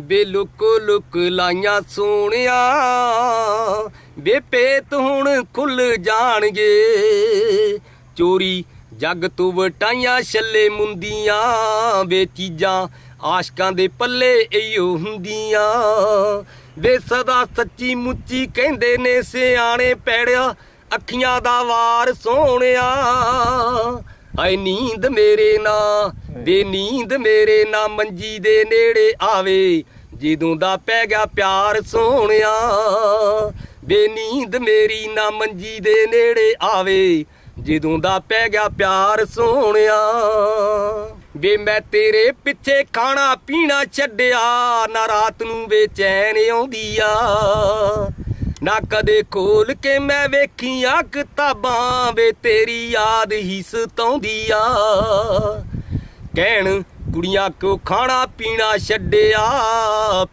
ਬੇ ਲੁਕ ਲੁਕ ਲਾਈਆਂ ਸੋਹਣਿਆ, ਬੇ ਪੇਤ ਹੁਣ ਖੁੱਲ ਜਾਣਗੇ। ਚੋਰੀ ਜੱਗ ਤੋਂ ਵਟਾਈਆਂ ਛੱਲੇ ਮੁੰਦੀਆਂ ਵੇ ਚੀਜ਼ਾਂ ਆਸ਼ਕਾਂ ਦੇ ਪੱਲੇ ਇਹੋ ਹੁੰਦੀਆਂ। ਵੇ ਸਦਾ ਸੱਚੀ ਮੁੱਚੀ ਕਹਿੰਦੇ ਨੇ ਸਿਆਣੇ ਪੈੜਿਆ, ਅੱਖੀਆਂ ਦਾ ਵਾਰ ਸੋਹਣਿਆ। ਆਏ ਨੀਂਦ ਮੇਰੇ ਨਾ ਬੇ ਨੀਂਦ ਮੇਰੇ ਨਾ ਮੰਜੀ ਦੇ ਨੇੜੇ ਆਵੇ। ਜਦੋਂ ਦਾ ਪੈ ਗਿਆ ਪਿਆਰ ਸੋਹਣਿਆ, ਬੇ ਨੀਂਦ ਮੇਰੀ ਨਾ ਮੰਜੀ ਦੇ ਨੇੜੇ ਆਵੇ। ਜਦੋਂ ਦਾ ਪੈ ਗਿਆ ਪਿਆਰ ਸੋਹਣਿਆ ਵੇ ਮੈਂ ਤੇਰੇ ਪਿੱਛੇ ਖਾਣਾ ਪੀਣਾ ਛੱਡਿਆ, ਨਾ ਰਾਤ ਨੂੰ ਬੇਚੈਨ ਆਉਂਦੀ ਆ ਨਾ ਕਦੇ ਖੋਲ ਕੇ ਮੈਂ ਵੇਖੀਆਂ ਕਿਤਾਬਾਂ ਵੇ ਤੇਰੀ ਯਾਦ ਹੀ ਸਤਾਉਂਦੀ ਆ ਕਹਿਣ, ਕੁੜੀਆਂ ਕੋ ਖਾਣਾ ਪੀਣਾ ਛੱਡਿਆ?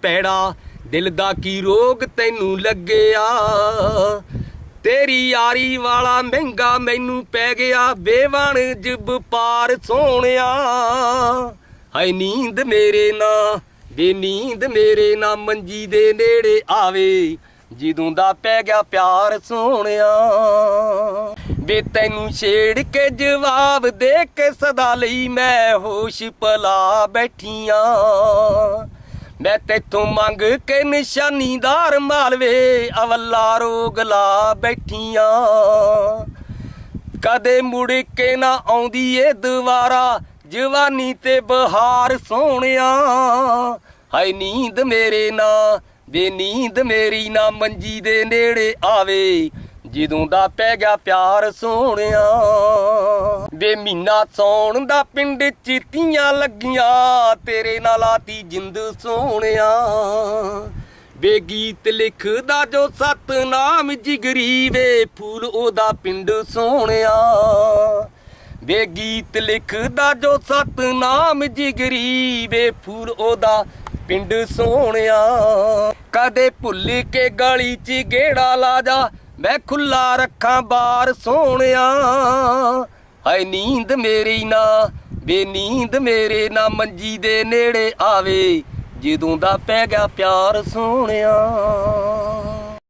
ਪੈੜਾ ਦਿਲ ਦਾ ਕੀ ਰੋਗ ਤੈਨੂੰ ਲੱਗਿਆ? ਤੇਰੀ ਯਾਰੀ ਵਾਲਾ ਮਹਿੰਗਾ ਮੈਨੂੰ ਪੈ ਗਿਆ ਬੇਵਣ ਜਿਬ ਪਾਰ ਸੋਹਣਿਆ। ਹਾਏ, ਨੀਂਦ ਮੇਰੇ ਨਾ, ਬੇ ਨੀਂਦ ਮੇਰੇ ਨਾ, ਮੰਜੀ ਦੇ ਨੇੜੇ ਆਵੇ, ਜਦੋਂ ਦਾ ਪੈ ਗਿਆ ਪਿਆਰ ਸੋਹਣਿਆ। ਵੇ ਤੈਨੂੰ ਛੇੜ ਕੇ ਜਵਾਬ ਦੇ ਕੇ ਸਦਾ ਲਈ ਮੈਂ ਹੋਸ਼ ਪਲਾ ਬੈਠੀਆਂ। ਮੈਂ ਤੇਥੋਂ ਮੰਗ ਕੇ ਨਿਸ਼ਾਨੀਦਾਰ ਮਾਲਵੇ ਅਵੱਲਾ ਰੋਗ ਲਾ ਬੈਠੀਆਂ। ਕਦੇ ਮੁੜ ਕੇ ਨਾ ਆਉਂਦੀ ਏ ਦੁਬਾਰਾ, ਜਵਾਨੀ ਤੇ ਬਹਾਰ ਸੋਹਣਿਆ। ਹਾਏ ਨੀਂਦ ਮੇਰੇ ਨਾ ਬੇ ਨੀਂਦ ਮੇਰੀ ਨਾ ਮੰਜੀ ਦੇ ਨੇੜੇ ਆਵੇ। ਜਦੋਂ ਦਾ ਪੈ ਗਿਆ ਪਿਆਰ ਸੋਹਣਿਆ, ਵੇ ਮਹੀਨਾ ਸੌਣ ਦਾ ਪਿੰਡ ਚ ਤੀਆਂ ਲੱਗੀਆਂ, ਤੇਰੇ ਨਾਲ ਆਤੀ ਜਿੰਦ ਸੋਹਣਿਆ। ਵੇ ਗੀਤ ਲਿਖਦਾ ਜੋ ਸਤਨਾਮ ਜਿਗਰੀ, ਵੇ ਫੂਲ ਉਹਦਾ ਪਿੰਡ ਸੋਹਣਿਆ। ਵੇ ਗੀਤ ਲਿਖਦਾ ਜੋ ਸਤਨਾਮ ਜਿਗਰੀ, ਵੇ ਫੂਲ ਉਹਦਾ ਪਿੰਡ ਸੋਹਣਿਆ। ਕਦੇ ਭੁੱਲ ਕੇ ਗਲੀ 'ਚ ਗੇੜਾ ਲਾ ਜਾ ਮੈਂ ਖੁੱਲਾ ਰੱਖਾਂ ਬਾਰ ਸੋਹਣਿਆ। ਹਾਏ ਨੀਂਦ ਮੇਰੀ ਨਾ ਵੇ ਨੀਂਦ ਮੇਰੇ ਨਾ ਮੰਜੀ ਦੇ ਨੇੜੇ ਆਵੇ। ਜਦੋਂ ਦਾ ਪੈ ਗਿਆ ਪਿਆਰ ਸੋਹਣਿਆ।